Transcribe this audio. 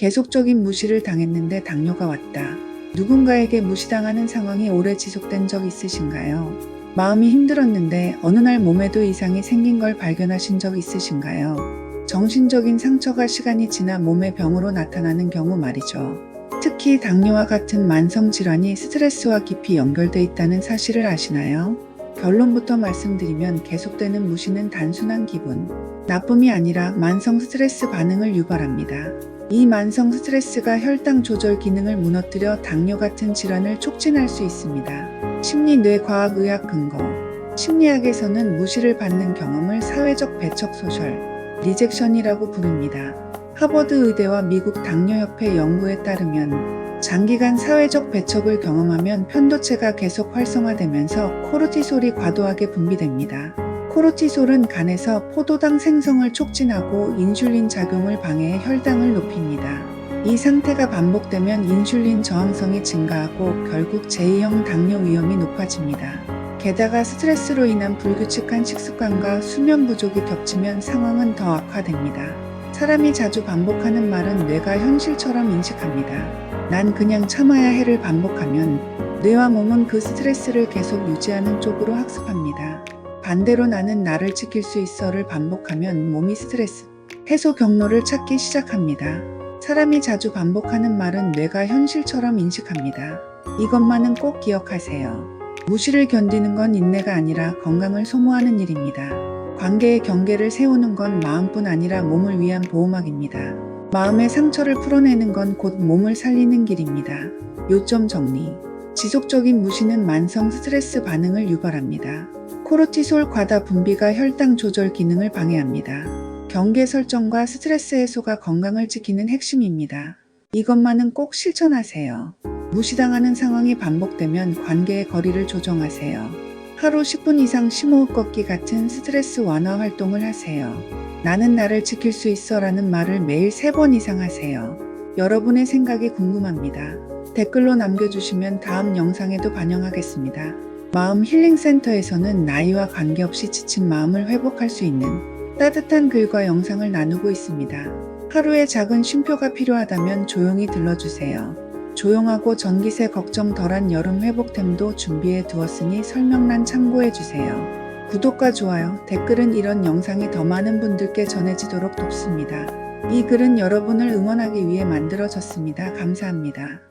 계속적인 무시를 당했는데 당뇨가 왔다. 누군가에게 무시당하는 상황이 오래 지속된 적 있으신가요? 마음이 힘들었는데 어느 날 몸에도 이상이 생긴 걸 발견하신 적 있으신가요? 정신적인 상처가 시간이 지나 몸의 병으로 나타나는 경우 말이죠. 특히 당뇨와 같은 만성 질환이 스트레스와 깊이 연결돼 있다는 사실을 아시나요? 결론부터 말씀드리면 계속되는 무시는 단순한 기분, 나쁨이 아니라 만성 스트레스 반응을 유발합니다. 이 만성 스트레스가 혈당 조절 기능을 무너뜨려 당뇨 같은 질환을 촉진할 수 있습니다. 심리 뇌과학 의학 근거 심리학에서는 무시를 받는 경험을 사회적 배척 소셜 리젝션이라고 부릅니다. 하버드 의대와 미국 당뇨협회 연구에 따르면 장기간 사회적 배척을 경험하면 편도체가 계속 활성화되면서 코르티솔이 과도하게 분비됩니다. 코르티솔은 간에서 포도당 생성을 촉진하고 인슐린 작용을 방해해 혈당을 높입니다. 이 상태가 반복되면 인슐린 저항성이 증가하고 결국 제2형 당뇨 위험이 높아집니다. 게다가 스트레스로 인한 불규칙한 식습관과 수면 부족이 겹치면 상황은 더 악화됩니다. 사람이 자주 반복하는 말은 뇌가 현실처럼 인식합니다. 난 그냥 참아야 해를 반복하면 뇌와 몸은 그 스트레스를 계속 유지하는 쪽으로 학습합니다. 반대로 나는 나를 지킬 수 있어를 반복하면 몸이 스트레스 해소 경로를 찾기 시작합니다. 사람이 자주 반복하는 말은 뇌가 현실처럼 인식합니다. 이것만은 꼭 기억하세요. 무시를 견디는 건 인내가 아니라 건강을 소모하는 일입니다. 관계의 경계를 세우는 건 마음뿐 아니라 몸을 위한 보호막입니다. 마음의 상처를 풀어내는 건 곧 몸을 살리는 길입니다. 요점 정리. 지속적인 무시는 만성 스트레스 반응을 유발합니다. 코르티솔 과다 분비가 혈당 조절 기능을 방해합니다. 경계 설정과 스트레스 해소가 건강을 지키는 핵심입니다. 이것만은 꼭 실천하세요. 무시당하는 상황이 반복되면 관계의 거리를 조정하세요. 하루 10분 이상 심호흡 걷기 같은 스트레스 완화 활동을 하세요. 나는 나를 지킬 수 있어 라는 말을 매일 3번 이상 하세요. 여러분의 생각이 궁금합니다. 댓글로 남겨주시면 다음 영상에도 반영하겠습니다. 마음 힐링 센터에서는 나이와 관계없이 지친 마음을 회복할 수 있는 따뜻한 글과 영상을 나누고 있습니다. 하루에 작은 쉼표가 필요하다면 조용히 들러주세요. 조용하고 전기세 걱정 덜한 여름 회복템도 준비해 두었으니 설명란 참고해 주세요. 구독과 좋아요, 댓글은 이런 영상이 더 많은 분들께 전해지도록 돕습니다. 이 글은 여러분을 응원하기 위해 만들어졌습니다. 감사합니다.